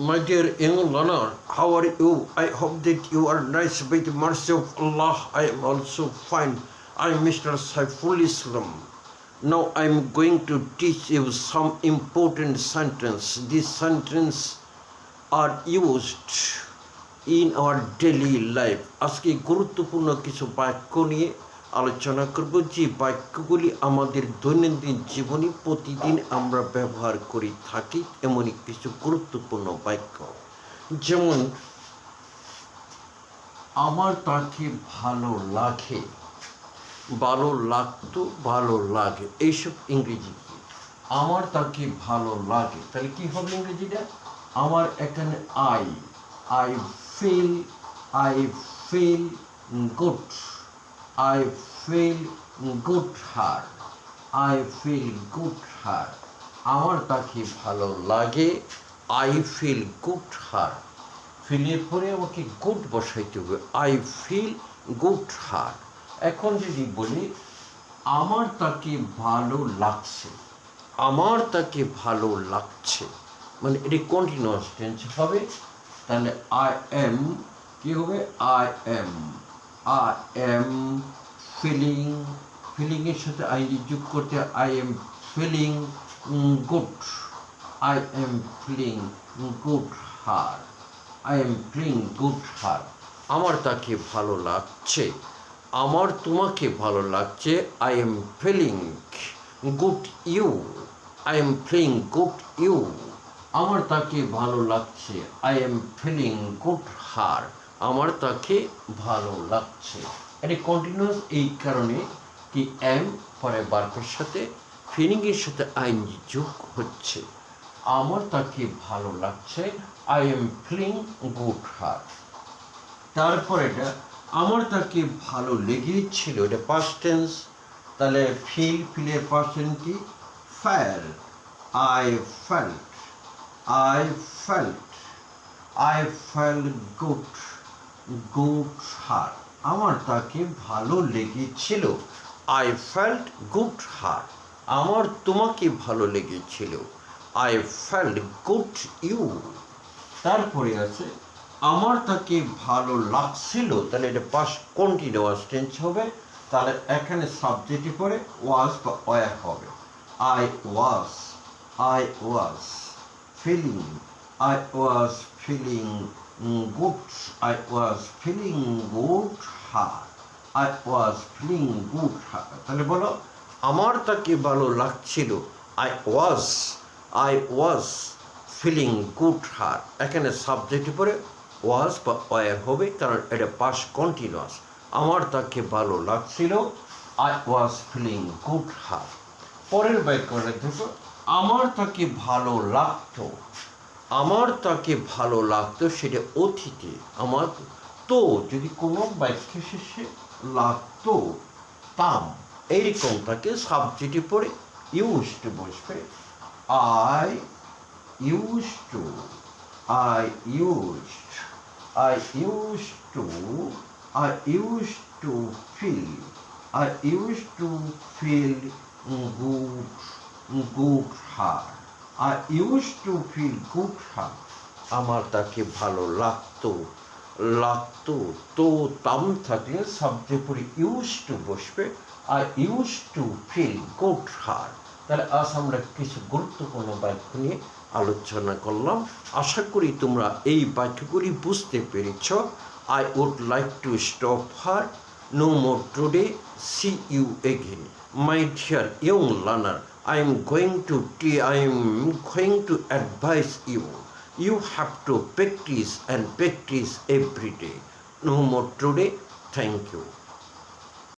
My dear young learner, how are you? I hope that you are nice by the mercy of Allah. I am also fine. I am Mr. Saiful Islam. Now I am going to teach you some important sentence. These sentence are used in our daily life. আজকে গুরুত্বপূর্ণ কিছু বাক্য নিয়ে আলোচনা করব যে বাক্যগুলি আমাদের দৈনন্দিন জীবনে প্রতিদিন আমরা ব্যবহার করে থাকি এমনই কিছু গুরুত্বপূর্ণ বাক্য। যেমন, আমার তাকে ভালো লাগে। ভালো লাগতো, ভালো লাগে। এইসব ইংরেজি আমার তাকে ভালো লাগে। তাহলে কি হবে ইংরেজিটা? আমার এখানে I I feel I feel good I feel good her I feel good her আমার তাকে ভালো লাগে। আই ফিল গুড হার ফিলের পরে আমাকে গুড বসাইতে হবে। আই ফিল গুড হার এখন যদি বলি, আমার তাকে ভালো লাগছে। আমার তাকে ভালো লাগছে। মানে এটি কন্টিনিউয়াস টেন্স হবে। তাহলে আই এম কি হবে? I am I am feeling ফিলিংয়ের সাথে আই যোগ করতে I am feeling good I am feeling good her I am feeling good her আমার তাকে ভালো লাগছে। আমার তোমাকে ভালো লাগছে। I am feeling good you I am feeling good you আমার তাকে ভালো লাগছে। I am feeling good her আমার তাকে ভালো লাগছে এটা কন্টিনিউয়াস এই কারণে কি এম পরে বার্কের সাথে ফিলিংয়ের সাথে আইনজি যোগ হচ্ছে। আমার তাকে ভালো লাগছে I am feeling good her তারপর এটা, আমার তাকে ভালো লেগেছিল, এটা পাস্ট টেন্স তাহলে ফিল ফিলের টেন্স কি? Fell I felt I felt I fell good good her আমার তাকে ভালো লেগেছিল। আই ফেল্ট গুড হার আমার তোমাকে ভালো লেগেছিল। আই ফেল্ট গুড ইউ তারপরে আছে, আমার তাকে ভালো লাগছিল। তাহলে এটা পাস কন্টিনিউয়াস টেন্স হবে। তাহলে এখানে সাবজেক্টে পরে ওয়াজ বা ওয়ার হবে। I was I was feeling I was feeling good I was feeling good her I was feeling good her তাহলে বলো, আমার তাকে ভালো লাগছিল? I was I was feeling good her এখানে সাবজেক্টে পরে ওয়াজ বা ওয়ার হবে, কারণ এটা পাস কন্টিনিউয়াস আমার তাকে ভালো লাগছিল? I was feeling good her পরের বাক্যটা দেখো, আমার তাকে ভালো লাগতো? আমার তাকে ভালো লাগতো সেটা অতীতে আমার তো যদি কোনো বাক্য শেষে লাগতো তাম এইরকম তাকে সাবজেক্টে পড়ে ইউজড বসবে I use to I use I used to I use to feel, I use to feel good good heart. I use to feel good heart. আমার তাকে ভালো লাগতো লাগতো, তো তাম থাকলে সাবজেক্ট পরে ইউজ টু বসবে আর use to feel good heart তাহলে আজ আমরা কিছু গুরুত্বপূর্ণ বাক্য নিয়ে আলোচনা করলাম। আশা করি তোমরা এই বাক্যগুলি বুঝতে পেরেছ। I would like to stop her. No more today, see you again my dear young learner I am going to I am going to advise you. You have to practice and practice every day. No more today. Thank you.